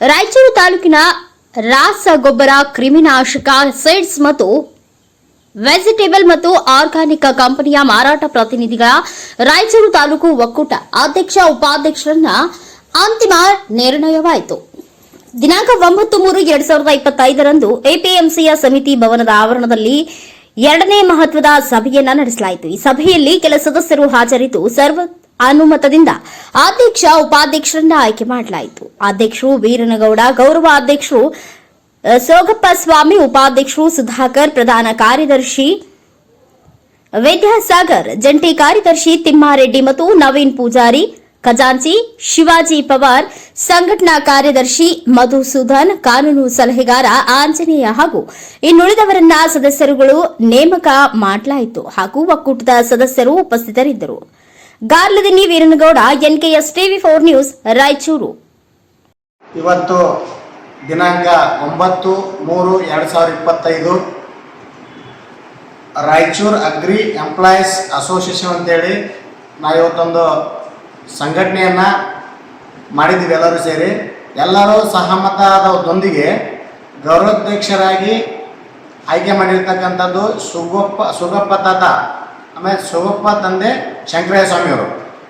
ರಾಯಚೂರು ತಾಲೂಕಿನ ರಾಸಗೊಬ್ಬರ ಕ್ರಿಮಿನಾಶಕ ಸೀಡ್ಸ್ ಮತ್ತು ವೆಜಿಟೇಬಲ್ ಮತ್ತು ಆರ್ಗಾನಿಕ್ ಕಂಪನಿಯ ಮಾರಾಟ ಪ್ರತಿನಿಧಿಗಳ ರಾಯಚೂರು ತಾಲೂಕು ಒಕ್ಕೂಟ ಅಧ್ಯಕ್ಷ ಉಪಾಧ್ಯಕ್ಷರನ್ನ ಅಂತಿಮ ನಿರ್ಣಯವಾಯಿತು. ದಿನಾಂಕ ಒಂಬತ್ತು ಮೂರು ಎರಡ್ ಸಾವಿರದ ಇಪ್ಪತ್ತೈದರಂದು ಎಪಿಎಂಸಿಯ ಸಮಿತಿ ಭವನದ ಆವರಣದಲ್ಲಿ ಎರಡನೇ ಮಹತ್ವದ ಸಭೆಯನ್ನ ನಡೆಸಲಾಯಿತು. ಈ ಸಭೆಯಲ್ಲಿ ಕೆಲ ಸದಸ್ಯರು ಹಾಜರಿದ್ದು ಸರ್ವ ಅನುಮತದಿಂದ ಅಧ್ಯಕ್ಷ, ಉಪಾಧ್ಯಕ್ಷರನ್ನ ಆಯ್ಕೆ ಮಾಡಲಾಯಿತು. ಅಧ್ಯಕ್ಷರು ವೀರನಗೌಡ, ಗೌರವ ಅಧ್ಯಕ್ಷರು ಸೋಗಪ್ಪ ಸ್ವಾಮಿ, ಉಪಾಧ್ಯಕ್ಷರು ಸುಧಾಕರ್, ಪ್ರಧಾನ ಕಾರ್ಯದರ್ಶಿ ವಿದ್ಯಾಸಾಗರ್, ಜಂಟಿ ಕಾರ್ಯದರ್ಶಿ ತಿಮ್ಮಾರೆಡ್ಡಿ ಮತ್ತು ನವೀನ್ ಪೂಜಾರಿ, ಖಜಾಂಚಿ, ಶಿವಾಜಿ ಪವಾರ್, ಸಂಘಟನಾ ಕಾರ್ಯದರ್ಶಿ ಮಧುಸೂದನ್, ಕಾನೂನು ಸಲಹೆಗಾರ ಆಂಜನೇಯ ಹಾಗೂ ಇನ್ನುಳಿದವರನ್ನ ಸದಸ್ಯರುಗಳು ನೇಮಕ ಮಾಡಲಾಯಿತು ಹಾಗೂ ಒಕ್ಕೂಟದ ಸದಸ್ಯರು ಉಪಸ್ಥಿತರಿದ್ದರು. Garladinni Veeranagouda NKS TV four news, Raichur. ಇವತ್ತು ದಿನಾಂಕ ಒಂಬತ್ತು ಮೂರು ಎರಡು ಸಾವಿರದ ಇಪ್ಪತ್ತೈದು. ರಾಯಚೂರು ಅಗ್ರಿ ಎಂಪ್ಲಾಯೀಸ್ ಅಸೋಸಿಯೇಷನ್ ಅಂತೇಳಿ ನಾವು ಇವತ್ತೊಂದು ಸಂಘಟನೆಯನ್ನು ಮಾಡಿದ್ದೀವಿ ಎಲ್ಲರೂ ಸೇರಿ. ಎಲ್ಲರೂ ಸಹಮತದೊಂದಿಗೆ ಗೌರವಾಧ್ಯಕ್ಷರಾಗಿ ಆಯ್ಕೆ ಮಾಡಿರ್ತಕ್ಕಂಥದ್ದು ಸುಗಪ್ಪ ಸುಗಪ್ಪ ತಾತ ಆಮೇಲೆ ಶೋಭಪ್ಪ ತಂದೆ ಶಂಕರಯ್ಯ ಸ್ವಾಮಿಯವರು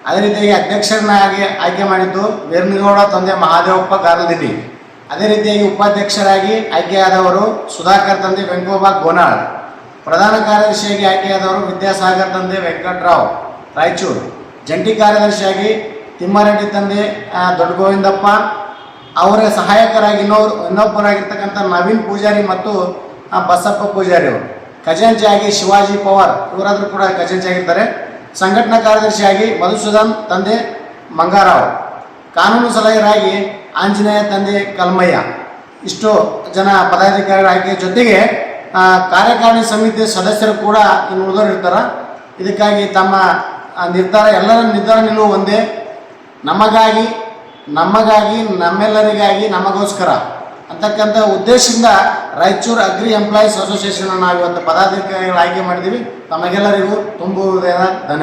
ಅದೇ ರೀತಿಯಾಗಿ ಅಧ್ಯಕ್ಷರನ್ನಾಗಿ ಆಯ್ಕೆ ಮಾಡಿದ್ದು ವೀರನಗೌಡ ತಂದೆ ಮಹಾದೇವಪ್ಪ ಗಾರದಿನಿ ಅದೇ ರೀತಿಯಾಗಿ ಉಪಾಧ್ಯಕ್ಷರಾಗಿ ಆಯ್ಕೆಯಾದವರು ಸುಧಾಕರ್ ತಂದೆ ವೆಂಕೋಬ ಗೋನಾಳ್. ಪ್ರಧಾನ ಕಾರ್ಯದರ್ಶಿಯಾಗಿ ಆಯ್ಕೆಯಾದವರು ವಿದ್ಯಾಸಾಗರ್ ತಂದೆ ವೆಂಕಟರಾವ್, ರಾಯಚೂರು. ಜಂಟಿ ಕಾರ್ಯದರ್ಶಿಯಾಗಿ ತಿಮ್ಮಾರೆಡ್ಡಿ ತಂದೆ ದೊಡ್ಡ ಗೋವಿಂದಪ್ಪ ಅವರ ಸಹಾಯಕರಾಗಿ ಇನ್ನೊಬ್ಬರು ಇನ್ನೊಬ್ಬರಾಗಿರ್ತಕ್ಕಂಥ ನವೀನ್ ಪೂಜಾರಿ ಮತ್ತು ಬಸಪ್ಪ ಪೂಜಾರಿ ಅವರು ಖಜಾಂಚಿಯಾಗಿ ಶಿವಾಜಿ ಪವಾರ್, ಇವರಾದರೂ ಕೂಡ ಖಜಾಂಚಿಯಾಗಿದ್ದಾರೆ ಸಂಘಟನಾ ಕಾರ್ಯದರ್ಶಿಯಾಗಿ ಮಧುಸೂದನ್, ತಂದೆ ಮಂಗಾರಾವ್. ಕಾನೂನು ಸಲಹೆಯರಾಗಿ ಆಂಜನೇಯ ತಂದೆ ಕಲ್ಮಯ್ಯ. ಇಷ್ಟು ಜನ ಪದಾಧಿಕಾರಿಗಳ ಜೊತೆಗೆ ಕಾರ್ಯಕಾರಿಣಿ ಸಮಿತಿ ಸದಸ್ಯರು ಕೂಡ ಇನ್ನು ಉಳಿದವರು ಇರ್ತಾರೆ. ಇದಕ್ಕಾಗಿ ತಮ್ಮ ನಿರ್ಧಾರ, ಎಲ್ಲರ ನಿರ್ಧಾರ ನಿಲ್ಲುವ ಒಂದೇ. ನಮಗಾಗಿ ನಮಗಾಗಿ, ನಮ್ಮೆಲ್ಲರಿಗಾಗಿ, ನಮಗೋಸ್ಕರ. ಅಂತಕ್ಕಂಥ ಉದ್ದೇಶದಿಂದ ರಾಯಚೂರು ಅಗ್ರಿ ಎಂಪ್ಲಾಯೀಸ್ ಅಸೋಸಿಯೇಷನ್ ನಾವು ಇವತ್ತು ಪದಾಧಿಕಾರಿಗಳು ಆಯ್ಕೆ ಮಾಡಿದ್ದೀವಿ ತಮಗೆಲ್ಲರಿಗೂ ತುಂಬು ಹೃದಯದ ಧನ್ಯವಾದ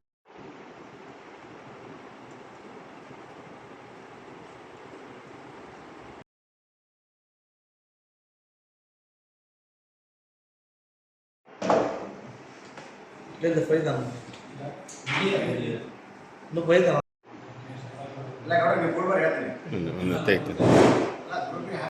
లేదు పోయిద్దాం నువ్వు పోయిద్దాం ಇಲ್ಲ